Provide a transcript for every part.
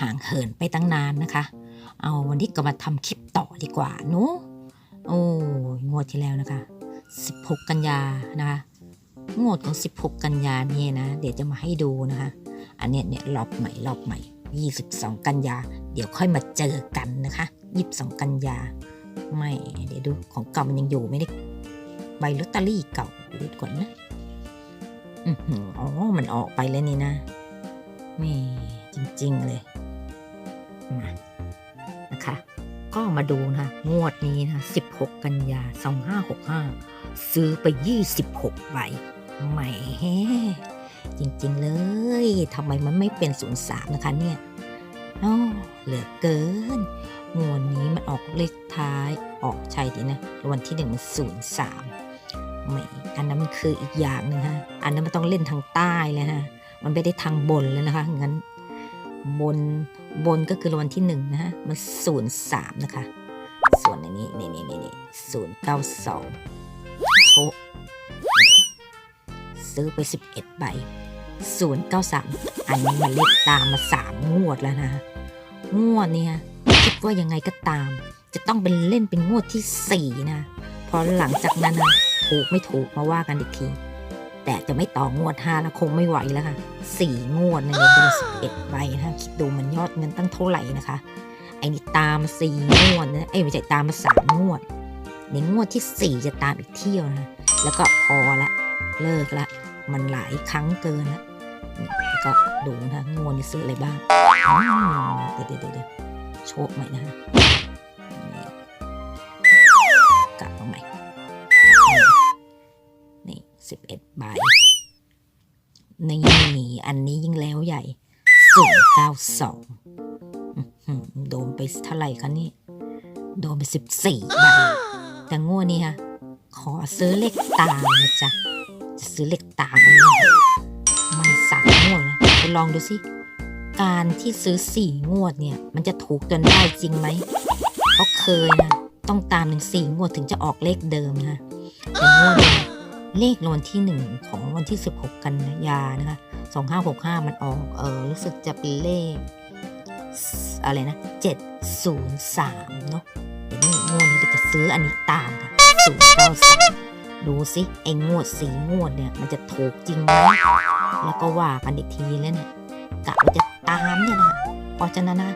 ห่างเหินไปตั้งนานนะคะ เอาวันนี้ก็มาทำคลิปต่อดีกว่าเนอะโอ้ยงวดที่แล้วนะคะ 16 กันยานะคะงวดของ 16 กันยาเนี่ยนะ เดี๋ยวจะมาให้ดูนะคะ อันเนี้ยเนี่ยรอบใหม่รอบใหม่ 22 กันยา เดี๋ยวค่อยมาเจอกันนะคะ 22 กันยา ไม่ เดี๋ยวดูของเก่ามันยังอยู่ไม่ได้ใบลอตเตอรี่เก่าดูก่อนนะอือหืออ๋อ มันออกไปแล้วนี่นะแม่จริง ๆ เลย ก็มาดูนะงวดนี้นะ 16 กันยา 2565 ซื้อไป 26ใบแหมจริงๆเลยทำไมมันไม่เป็น 03 นะคะเนี่ยอ๋อเหลือเกิน งวดนี้มันออกเลขท้ายออกใช่ดีนะวันที่หนึ่งมัน03ไม่อันนั้นมันคืออีกอย่างหนึงฮะ อันนั้นมันต้องเล่นทางใต้เลยฮะ มันไม่ได้ทางบนแล้วนะคะงั้น บนบนก็คือรางวัลที่หนึ่งนะฮะมันศูนย์สามนะคะ ส่วนในนี้นี่นี่นี่นี่ศูนย์เก้าสองโชคซื้อไปสิบเอ็ดใบศูนย์เก้าสามอันนี้มันเลขตามมาสามงวดแล้วนะงวดเนี่ยคิดว่ายังไงก็ตาม จะต้องเป็นเล่นเป็นงวดที่สี่นะพอหลังจากนั้นนะถูกไม่ถูกมาว่ากันอีกที แต่จะไม่ต่องวดห้าแล้วคงไม่ไหวแล้วค่ะสี่งวดในเดือนสิบเอ็ดใบนะคะคิดดูมันยอดเงินตั้งเท่าไหร่นะคะ ไอ้นี่ตามสี่งวดนะเอ้ไม่ใช่ตามมาสามงวดในงวดที่สี่จะตามอีกเที่ยวนะแล้วก็พอละเลิกละ มันหลายครั้งเกินละก็ดูนะงวดนี้ซื้ออะไรบ้างเดี๋ยวเดี๋ยวโชคใหม่นะกลับมาใหม่ สิบเอ็ดใบนี่อันนี้ยิ่งแล้วใหญ่ศูนย์เก้าสองโดนไปเท่าไหร่คะนี่ โดนไปสิบสี่ใบแต่งวดนี้ค่ะขอซื้อเลขตามนะจ๊ะ จะซื้อเลขตามเลยมันสามงวดนะไปลองดูสิ การที่ซื้อสี่งวดเนี่ย มันจะถูกจนได้จริงไหมเพราะเคยนะ ต้องตามถึงสี่งวดถึงจะออกเลขเดิมนะแต่งวด เนี้เลขรางวัลที่หนึ่งของวันที่ 16 กันยานะคะ2565 มันออกเออรู้สึกจะเป็นเลข อะไรนะ 703 เนาะเดี๋ยวนี้งวดนี้เราจะซื้ออันนี้ตามค่ะ093 ดูสิ ไอ้งวดสีงวดเนี่ย มันจะถูกจริงไหมแล้วก็ว่ากันอีกทีแล้วเนี่ยกะว่าจะตามเนี่ยนะเพราะฉะนั้นนะ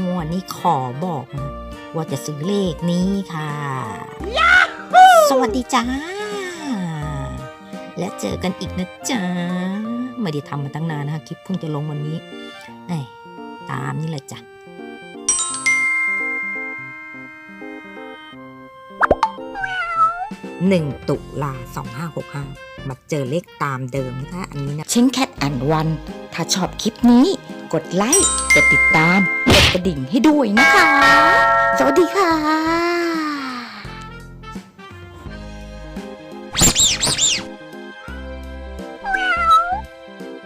งวดนี้ขอบอกนะว่าจะซื้อเลขนี้ค่ะ สวัสดีจ้า และเจอกันอีกนะจ๊ะไม่ได้ทำมาตั้งนานนะคะคลิปเพิ่งจะลงวันนี้ไอ้ตามนี่แหละจ้ะหนึ่งตุลาสองห้าหกห้ามาเจอเลขตามเดิมนะคะอันนี้นะเช่นแคทแอนวัน ถ้าชอบคลิปนี้ กดไลค์ กดติดตาม กดกระดิ่งให้ด้วยนะคะ สวัสดีค่ะ